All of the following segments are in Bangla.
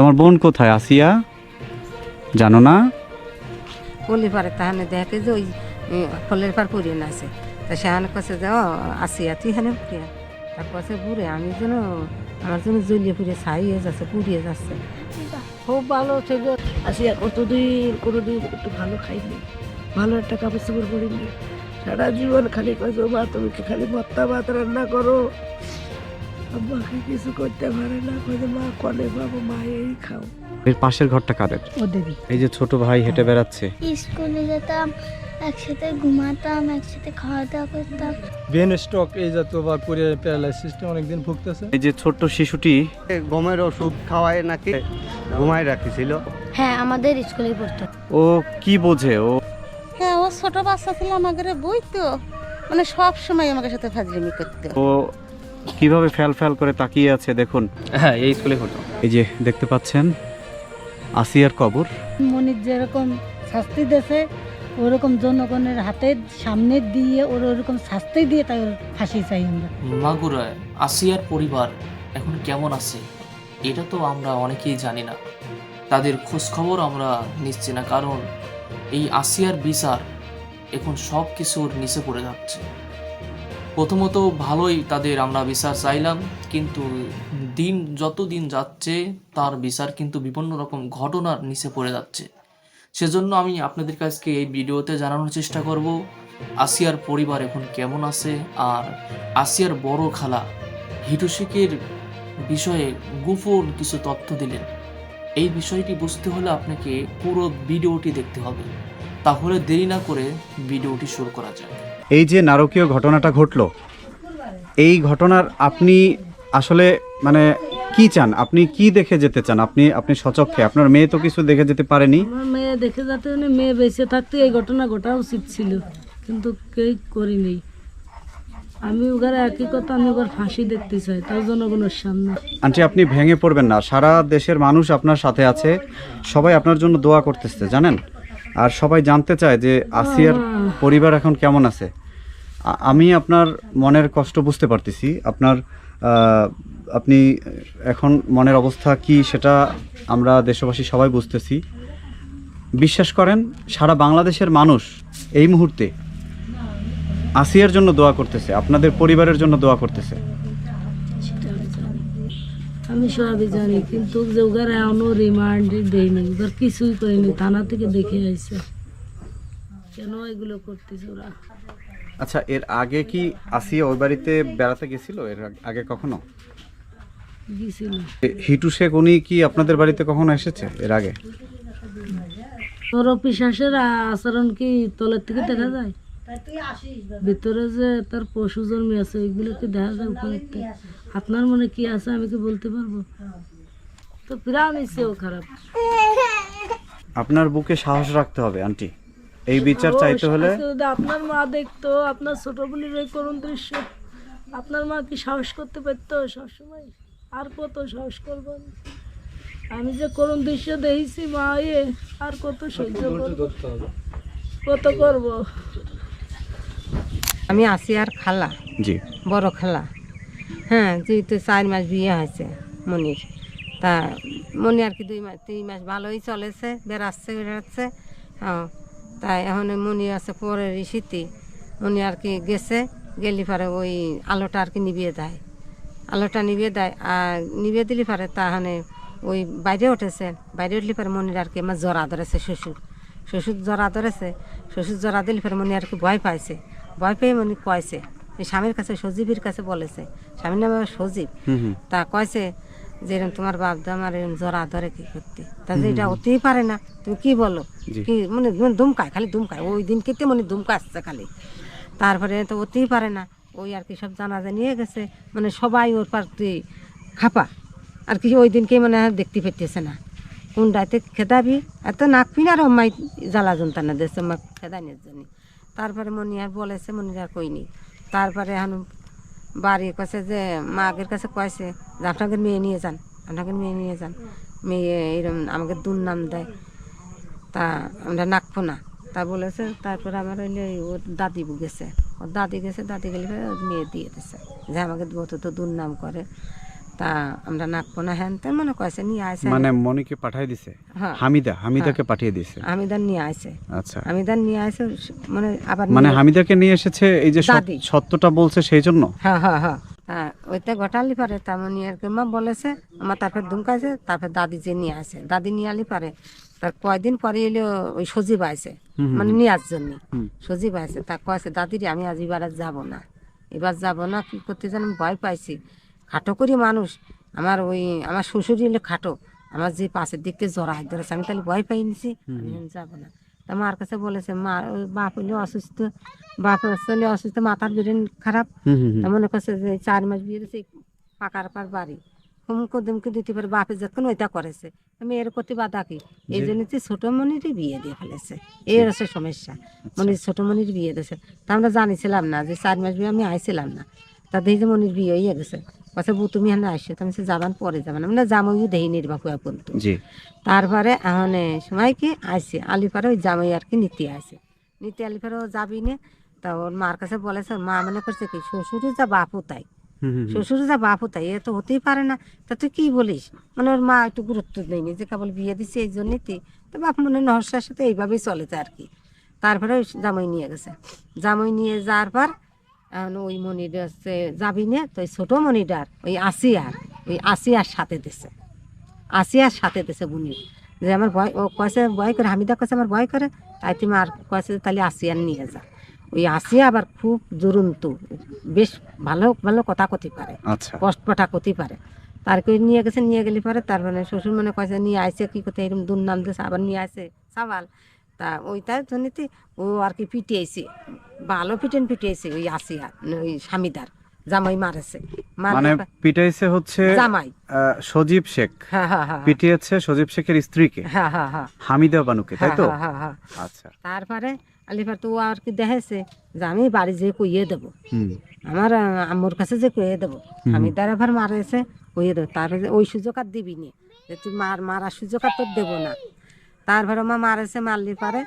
তোমার বোন কোথায় আসিয়া? জানো না? বলি পারে তাহানে দেখে যে ওই ফলের পার পুরিয়ে না আছে। তা সেখানে কাছে যে ও আসিয়া তুই এখানে পুরিয়া তার কাছে পুরে আমি যেন আমার জন্য জ্বলিয়ে পুড়ে ছাই হয়ে যাচ্ছে পুড়িয়ে যাচ্ছে। খুব ভালো ছিল আসিয়া কতদিন কোনোদিন একটু ভালো খাইনি। ভালো একটা কাপড় চোপড় পরিনি। সারা জীবন খালি কয়েছো মা তুমি কি খালি ভত্তা ভাত রান্না করো? আব্বাকে কিছু করতে পারে না কয়ে মা কলে বাবু মা এই খাও। এর পাশের ঘরটা কাদের? এই যে ছোট ভাই হেঁটে বেড়াচ্ছে। স্কুলে যেতাম একসাথে ঘুমাতাম একসাথে খাওয়া দাওয়া করতাম। ব্রেন স্ট্রোক এই জাতীয় বা প্যারালাইসিসটা অনেকদিন ভুগতেছে। এই যে ছোট্ট শিশুটি গমের ওষুধ খাওয়ায় নাকি? ঘুমায় রাখিছিল। হ্যাঁ আমাদের স্কুলেই পড়তো। ও কি বোঝে? ও হ্যাঁ ও ছোট বাচ্চা ছিল আমাদের বই তো। মানে সব সময় আমাকে সাথে ফাজলিমি করতো। ও কীভাবে ফ্যাল ফ্যাল করে তাকিয়ে আছে দেখুন। হ্যাঁ এই স্কুলে পড়তো এই যে দেখতে পাচ্ছেন আসিয়ার কবর। মনির যেরকম শাস্তি দেছে ওরকম জনগণের হাতের সামনে দিয়ে ওর ওরকম শাস্তি দিয়ে তাই ওর ফাঁসি চাই আমরা। মাগুরায় আসিয়ার পরিবার এখন কেমন আছে? এটা তো আমরা অনেকেই জানি না। তাদের খোঁজ খবর আমরা নিচ্ছি না কারণ এই আসিয়ার বিচার এখন সব কিছুর নিচে পড়ে যাচ্ছে। প্রথমত ভালোই তাদের আমরা বিচার চাইলাম, কিন্তু দিন যত দিন যাচ্ছে, তার বিচার কিন্তু বিভিন্ন রকম ঘটনার নিচে পড়ে যাচ্ছে। সেজন্য আমি আপনাদের কাছকে এই ভিডিওতে জানানোর চেষ্টা করব, আসিয়ার পরিবার এখন কেমন আছে, আর আসিয়ার বড় খালা হিটুশিকের বিষয়ে গোপন কিছু তথ্য দিলেন। এই বিষয়টি বুঝতে হলে আপনাকে পুরো ভিডিওটি দেখতে হবে। তাহলে দেরি না করে ভিডিওটি শুরু করা যাক। এই যে নারকীয় ঘটনাটা ঘটলো এই ঘটনার আপনি আসলে মানে কি চান? আপনি কি দেখে যেতে চান? আপনি আপনি সচক্ষে আপনার মেয়ে তো কিছু দেখে যেতে পারেনি। আমার মেয়ে দেখে যেতে মেয়ে বেঁচে থাকতে এই ঘটনা ঘটা উচিত ছিল কিন্তু কেউ করিনি। আমি ওখানে একই কথা আমি ওখানে ফাঁসি দেখতে চাই তার জনগণের সামনে আন্টি আপনি ভেঙে পড়বেন না। সারা দেশের মানুষ আপনার সাথে আছে। সবাই আপনার জন্য দোয়া করতেছে জানেন? আর সবাই জানতে চায় যে আসিয়ার পরিবার এখন কেমন আছে। আমি আপনার মনের কষ্ট বুঝতে পারতেছি। আপনার আপনি এখন মনের অবস্থা কি সেটা আমরা দেশবাসী সবাই বুঝতেছি। বিশ্বাস করেন সারা বাংলাদেশের মানুষ এই মুহূর্তে আসিয়ার জন্য দোয়া করতেছে আপনাদের পরিবারের জন্য দোয়া করতেছে। আমি সবই জানি কিন্তু যে ওগারে এখনও রিমান্ড দেয়নি। ওদের কিছুই করেনি থানা থেকে দেখে আইছে। কেন এগুলো করতেছে ওরা? আচ্ছা এর আগে কি আসিয়া ওই বাড়িতে বেড়াতে গেছিল? এর আগে কখনো? গেছিল। হিটু শেখ উনি কি আপনাদের বাড়িতে কখনো এসেছে এর আগে? তোর পিসাসের আচরণ কি তলের থেকে দেখা যায়? ভিতরে যে তার পশু জন্মে আছে এগুলো কি দেখা যায় আপনার মনে কি আছে আমি কি বলতে পারব? তো প্রাণ সেও খারাপ। আপনার বুকে সাহস রাখতে হবে আন্টি। এই বিচার চাইতে হলে আপনার মা দেখতো আপনার ছোট বোনের এই করুণ দৃশ্য আপনার মা কি সাহস করতে পারতো? সবসময় আর কত সাহস করব আমি? যে করুণ দৃশ্য দেখেছি মা এ আর কত সহ্য করব? কত করব? আমি আসিয়ার খালা জি। বড় খালা। হ্যাঁ যেহেতু চার মাস বিয়ে হয়েছে মনির তা মনি আর কি দুই মাস তিন মাস ভালোই চলেছে বেড়াচ্ছে বেড়াচ্ছে। হ্যাঁ তাই এখন মনি আছে পরের শীতি মনি আর কি গেছে গেলি পারে ওই আলোটা আর কি নিবিয়ে দেয়। আলোটা নিবিয়ে দেয় আর নিবিয়ে দিলি পারে তাহলে ওই বাইরে উঠেছে বাইরে উঠলি পারে মনির আর কি আমার জরা ধরেছে শ্বশুর। শ্বশুর জরা ধরেছে শ্বশুর জরা দিলি পারে মনি আর কি ভয় পাইছে। ভয় পেয়ে মনি কয়েছে? স্বামীর কাছে সজীবের কাছে বলেছে। স্বামীর নামে সজীব। তা কয়েছে যে এরকম তোমার বাপ দা আমার এরকম জরা ধরে কি করতে? তা যে এটা হতেই পারে না। তুমি কি বলো? কি মানে দুমকায় খালি দুমকায় ওই দিন কেটে মনে দুমকা আসছে খালি। তারপরে তো হতেই পারে না। ওই আর কি সব জানাজা নিয়ে গেছে। মানে সবাই ওর পার তুই খাপা। আর কি ওই দিনকে মানে আর দেখতে পেতেছে না। কোন রাতে খেদাবি? এত নাক পিন আর অম্মাই জ্বালা যন্ত্রণা আমার খেদানির জন্য। তারপরে মনি আর বলেছে মনি আর কইনি। তারপরে এখন বাড়ি কাছে যে, মাগের কাছে কয়েছে যে, আপনাকে মেয়ে নিয়ে যান, আপনাকে মেয়ে নিয়ে যান। মেয়ে এরম আমাকে দুর্নাম দেয়। তা আমরা নাকবো না। তা বলেছে, তারপরে আমার হইলে ওর দাদি গেছে। ওর দাদি গেছে, দাদি গেলে মেয়ে দিয়ে দিছে। যে আমাকে তো দুর্নাম করে। তা আমরা নাকবো না হ্যান মনে কয়েছে নিয়ে আসে মানে মনিকে পাঠিয়ে দিছে? হ্যাঁ। হামিদা হামিদাকে পাঠিয়ে দিছে? হামিদার নিয়ে আসে আচ্ছা। হামিদার নিয়ে আসে মানে আবার মানে হামিদাকে নিয়ে এসেছে এই যে সত্যটা বলছে সেই জন্য? হ্যাঁ হ্যাঁ হ্যাঁ। হ্যাঁ ওইটা ঘটালি পারে তেমন আর কি মা বলেছে আমার তারপর দুমকাইছে তারপর দাদি যে নিয়ে আসে দাদি নিয়ে আলি পারে। তার কয়দিন পরে এলো ওই সজীব আইছে মানে নেওয়ার জন্য। সজীব আইছে তা কয়েছে দাদিরে আমি আজ এবার আর যাব না। এবার যাব না কি করতে আমি ভয় পাইছি। খাটো করি মানুষ। আমার ওই আমার শ্বশুরই এলো খাটো। আমার যে পাশের দিক থেকে হাত ধরেছে আমি তাহলে ভয় পাই নিছি। আমি যাব না। তা মার কাছে বলেছে মা ওই বাপ হলে অসুস্থ। বাপ হলে অসুস্থ মাথার ব্রেন খারাপ। তা মনে করছে যে চার মাস বিয়ে দিয়েছে পাকার পার বাড়ি। হুমকো দুমকে দিতে পারে বাপে যখন ওইটা করেছে। আমি এর প্রতি বাধা কি? এই জন্য যে ছোট মনিরই বিয়ে দিয়ে ফেলেছে। এর হচ্ছে সমস্যা। মনির ছোট মনির বিয়ে দিয়েছে। তা আমরা জানিছিলাম না যে চার মাস বিয়ে আমি আইছিলাম না। তা দেখি যে মনির বিয়ে হয়ে গেছে। কথা বউ তুমি এখানে আসছো তো আমি বলছি, যাবান পরে যাবান। আমরা জামাইও নির্বাহ পর্যন্ত। তারপরে এখন সময় কি আসছে আলিপারে ওই জামাই আর কি নিতে আসে। নিতে যাবি নে তা ওর মার কাছে বলেছে মা মনে করছে কি শ্বশুরও যা বাপও তাই। শ্বশুরও যা বাপও তাই এ তো হতেই পারে না। তা তুই কি বলিস? মানে ওর মা একটু গুরুত্ব দেয়নি যে কেবল বিয়ে দিচ্ছে এই জন্যই তুই তো বাপ মনে নহসার সাথে এইভাবেই চলেছে আর কি। তারপরে ওই জামাই নিয়ে গেছে। জামাই নিয়ে যাওয়ার পর এখন ওই মনির হচ্ছে যাবি নে তো ছোটো মনিটার ওই আসিয়ার ওই আসিয়ার সাথে দিছে। আসিয়ার সাথে দিছে বুনির। যে আমার ভয় ও কয়েছে ভয় করে হামিদা কয়েছে আমার ভয় করে তাই তুমি আর কয়েছে তাহলে আসিয়ার নিয়ে যা। ওই আসিয়া আবার খুব জরুন্তু বেশ ভালো ভালো কথা কথি পারে। আচ্ছা। কষ্টটা করতে পারে। তার করে নিয়ে গেছে নিয়ে গেলে পরে তার মানে শ্বশুর মানে কয়েছে নিয়ে আসে কি করতে এরকম দুর্নাম দিয়েছে আবার নিয়ে আসে সাবাল তা ওইটার জন্যতে ও আর কি পিটিয়েছে ভালো পিটেন পিটিয়েছে ওই আসিয়া ওই স্বামীদার জামাই মারেছে। মানে পিটাইছে হচ্ছে জামাই। সজীব শেখ। হ্যাঁ হ্যাঁ হ্যাঁ পিটিয়েছে সজীব শেখের স্ত্রীকে হামিদা বানুকে তাই তো। আচ্ছা। তারপরে আলিফার তো আর কি দেখেছে যে আমি বাড়ি যেয়ে কইয়ে দেবো। আমার আম্মুর কাছে যে কয়ে দেবো। আমি তার আবার মারেছে কয়ে দেবো। তারপরে ওই সুযোগ আর দিবি নি যে তুই মার মারার সুযোগ আর তোর দেবো না। তারপরে মা মারেছে মারলি পারে।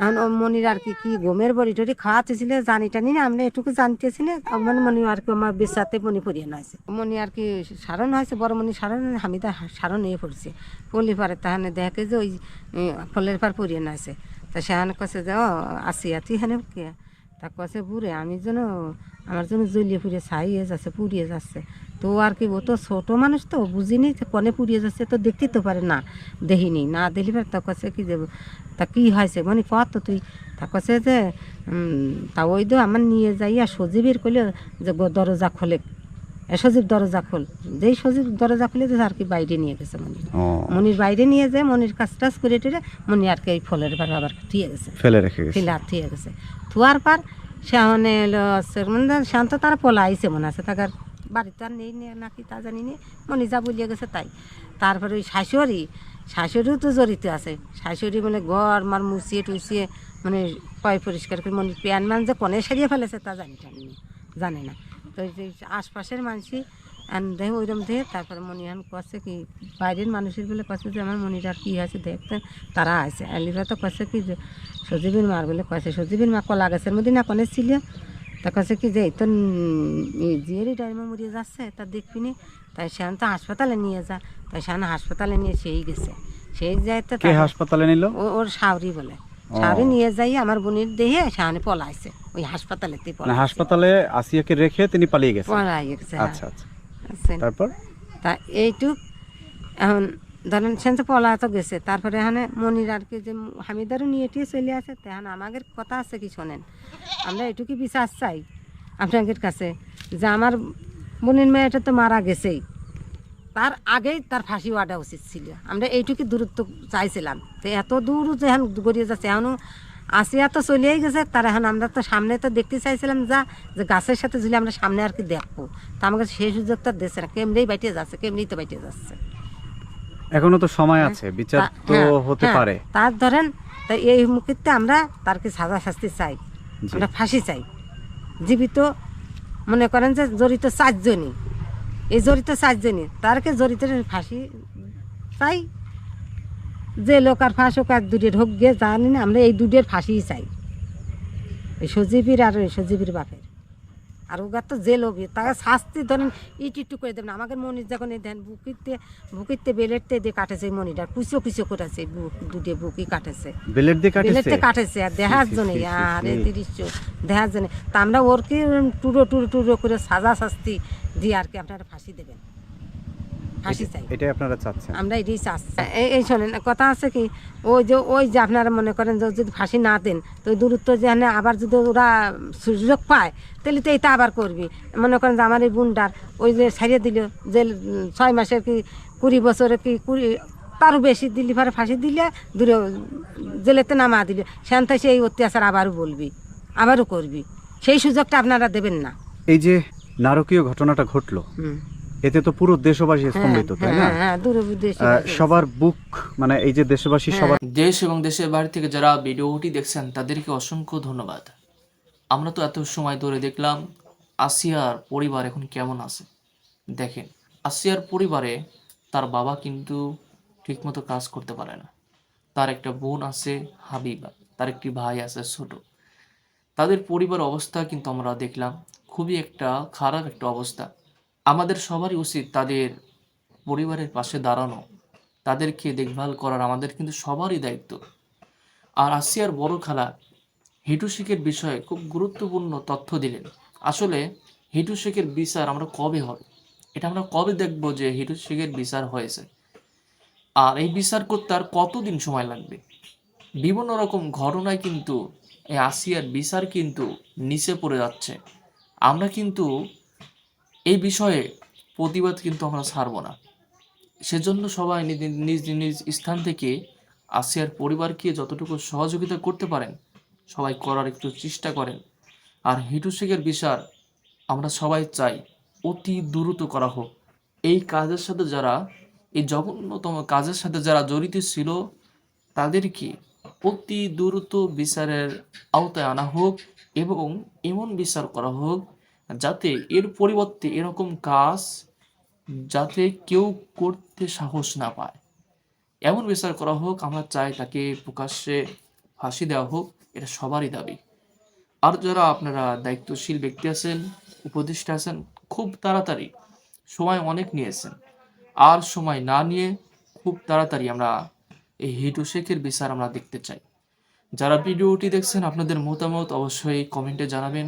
এখন ও মনির আর কি কি গমের বড়ি টড়ি খাওয়াতেছিল, জানি টানি না আমরা এটুকু জানতেছি না আমার মনি আর কি আমার বেসাতে মনি পড়িয়ে নয়েছে। মনি আর কি সারণ হয়েছে, বড় মনি সারণ হামিদা সারণ হয়ে পড়ছে। পলি পারে তাহলে দেখে যে ওই ফলের পার পড়িয়ে নয়েছে। তা সেখানে কছে যে, ও আসিয়া তুই হেন তা কছে বুড়ে, আমি যেন, আমার জন্য জ্বলিয়ে পুড়িয়ে ছাইয়ে যাচ্ছে, পুড়িয়ে যাচ্ছে। তো আর কি ও তো ছোট মানুষ তো বুঝিনি যে কনে পুড়িয়ে যাচ্ছে তো দেখতেই তো পারে না দেখিনি না দেখলি পারে তা কছে কি যে তা কি হয়েছে মানে কত তো তুই? তা কছে যে তা ওই তো আমার নিয়ে যাইয়া সজীবের কইলে যে দরজা খোলে। সজীব দরজা খোল। যেই সজীব দরজা খুলে তো আর কি বাইরে নিয়ে গেছে মনি মনির বাইরে নিয়ে যায় মনির কাজ টাজ করে টেরে মনি আর কি এই ফলের বার আবার থুয়ে গেছে। ফেলে রেখে গেছে। ফিলার থুয়ে গেছে। থুয়ার পর সে মানে মানে শান্ত তার পলাইছে মনে আছে তাকার বাড়িতে আর নেই নাকি তা জানি নি। মনি যা বলিয়ে গেছে তাই। তারপরে ওই শাশুড়ি, শাশুড়িও তো জড়িত আছে। শাশুড়ি মানে ঘর, মার মুছিয়ে টুছিয়ে মানে পয় পরিষ্কার করে মনে প্যান মান যে কনে সারিয়ে ফেলেছে তা জানি টানি না, জানে না। তো আশপাশের মানুষই দেখে ওইরকম দেখে তারপরে মনিহান কছে কি, বাইরের মানুষের বলে কছে যে আমার মনির আর কী আছে দেখতে, তারা আছে। আলিরা তো কছে কি যে সজীবের মার বলে কছে, সজীবের মা কলা গাছের মধ্যে না কনে ছিল। তা কছে কি যে তো জিয়ারি টাইমে মরিয়ে যাচ্ছে তা দেখবি নি? তাই সেখানে তো হাসপাতালে নিয়ে যা। তাই সেখানে হাসপাতালে নিয়ে সেই গেছে। সেই যায় তো হাসপাতালে নিল? ওর শাওরি বলে। শাওরি নিয়ে যাই আমার বোনের দেহে সেখানে পলাইছে। ওই হাসপাতালেতে মানে হাসপাতালে আসিয়াকে রেখে তিনি পালিয়ে গেছেন? পলাই গেছে হ্যাঁ। আচ্ছা আচ্ছা। আচ্ছা। তারপর? তা এইটুক। এখন ধরেন সেন তো পলা তো গেছে। তারপরে এখানে মনির আর কি যে হামিদারও নিয়ে টিয়ে চলে আসে তেহান আমাদের কথা আছে কি শোনেন? আমরা এটুকু বিশ্বাস চাই আপনাদের কাছে যে আমার বোনের মেয়েটা তো মারা গেছেই। তার আগেই তার ফাঁসি হওয়াটা উচিত ছিল। আমরা এইটুকু দূরত্ব চাইছিলাম। তো এত দূর যে এখন গড়িয়ে যাচ্ছে এখনও আসিয়া তো চলেই গেছে। তার এখন আমরা তো সামনে তো দেখতে চাইছিলাম যা, যে গাছের সাথে ঝুলে আমরা সামনে আর কি দেখব। তা আমাকে সেই সুযোগটা দিচ্ছে না, কেমনেই বাইটে যাচ্ছে, কেমনেই তো বাইটে যাচ্ছে। এখনও তো সময় আছে বিচার তো হ্যাঁ, হতে হ্যাঁ, পারে। তার ধরেন তা এই মুহূর্তে আমরা তার কি সাজা শাস্তি চাই আমরা ফাঁসি চাই। জীবিত মনে করেন যে জড়িত চারজনই। এই জড়িত চারজনই তারকে জড়িত ফাঁসি চাই। যে লোক আর ফাঁস হোক আর দুটের হোক গিয়ে জানি না আমরা এই দুটের ফাঁসিই চাই। এই সজীবীর আর ওই সজীবীর বাপের। আর ওগার তো জেল হবে। তাকে শাস্তি ধরেন ইট ইটু করে দেবেন। আমাকে মনির যখন এই দেন বুকিতে বুকিতে বেলেটতে দিয়ে কাটেছে এই মনিটার কুচো কুচো করেছে বুক দুটে বুকি কাটেছে। বেলেট দিয়ে কাটেছে? বেলেটতে কাটেছে আর দেহার জন্যে আর আরে তিরিশ দেহার জন্য। তা আমরা ওর কি টুরো টুরো টুরো করে সাজা শাস্তি দিয়ে আর কি আপনারা ফাঁসি দেবেন। ফাঁসি চাই। এটাই আপনারা চাচ্ছেন? আমরা এটাই চাচ্ছি। এই এই শোনেন কথা আছে কি ওই যে ওই যে আপনারা মনে করেন যে যদি ফাঁসি না দেন তো দূরত্ব যে আবার যদি ওরা সুযোগ পায় তাহলে তো আবার করবি। মনে করেন যে আমার এই বুনটার ওই যে ছাড়িয়ে দিল যে ছয় মাসের কি কুড়ি বছরের কি কুড়ি তারও বেশি দিলি পরে ফাঁসি দিলে দূরে জেলেতে নামা দিলে। সেখান থেকে সেই অত্যাচার আবারও বলবি আবারও করবি। সেই সুযোগটা আপনারা দেবেন না। এই যে নারকীয় ঘটনাটা ঘটলো হুম। এতে তো পুরো দেশবাসী হ্যাঁ স্তম্ভিত তাই না? হ্যাঁ হ্যাঁ সবার বুক মানে এই যে দেশবাসী। সবার দেশ এবং দেশের বাইরে থেকে যারা ভিডিওটি দেখছেন তাদেরকে অসংখ্য ধন্যবাদ। আমরা তো এত সময় ধরে দেখলাম আসিয়ার পরিবার এখন কেমন আছে। দেখেন আসিয়ার পরিবারে তার বাবা কিন্তু ঠিকমতো কাজ করতে পারে না। তার একটা বোন আছে হাবিবা। তার একটি ভাই আছে ছোট। তাদের পরিবার অবস্থা কিন্তু আমরা দেখলাম খুবই একটা খারাপ একটা অবস্থা। আমাদের সবারই উচিত তাদের পরিবারের পাশে দাঁড়ানো, তাদেরকে দেখভাল করার, আমাদের কিন্তু সবারই দায়িত্ব। আর আসিয়ার বড় খালা হিটু শেখের বিষয়ে খুব গুরুত্বপূর্ণ তথ্য দিলেন। আসলে হিটু শেখের বিচার আমরা কবে হবে এটা আমরা কবে দেখব যে হিটু শেখের বিচার হয়েছে? আর এই বিচার করতে আর কতদিন সময় লাগবে? বিভিন্ন রকম ঘটনায় কিন্তু এই আসিয়ার বিচার কিন্তু নিচে পড়ে যাচ্ছে। আমরা কিন্তু এই বিষয়ে প্রতিবাদ কিন্তু আমরা ছাড়বো না। সেজন্য সবাই নিজ নিজ স্থান থেকে আসিয়ার পরিবারকে যতটুকু সহযোগিতা করতে পারেন, সবাই করার একটু চেষ্টা করেন। আর হিটু শেখের বিচার আমরা সবাই চাই, অতি দ্রুত করা হোক। এই কাজের সাথে যারা, এই জঘন্যতম কাজের সাথে যারা জড়িত ছিল, তাদেরকে অতি দ্রুত বিচারের আওতায় আনা হোক এবং এমন বিচার করা হোক যাতে এর পরিবর্তে এরকম কাজ যাতে কেউ করতে সাহস না পায়। এমন বিচার করা হোক, আমরা চাই তাকে প্রকাশ্যে ফাঁসি দেওয়া হোক, এটা সবারই দাবি। আর যারা আপনারা দায়িত্বশীল ব্যক্তি আছেন, উপদেষ্টা আছেন, খুব তাড়াতাড়ি সময় অনেক নিয়েছেন। আর সময় না নিয়ে খুব তাড়াতাড়ি আমরা এই হিটু শেখের বিচার আমরা দেখতে চাই। যারা ভিডিওটি দেখছেন, আপনাদের মতামত অবশ্যই কমেন্টে জানাবেন।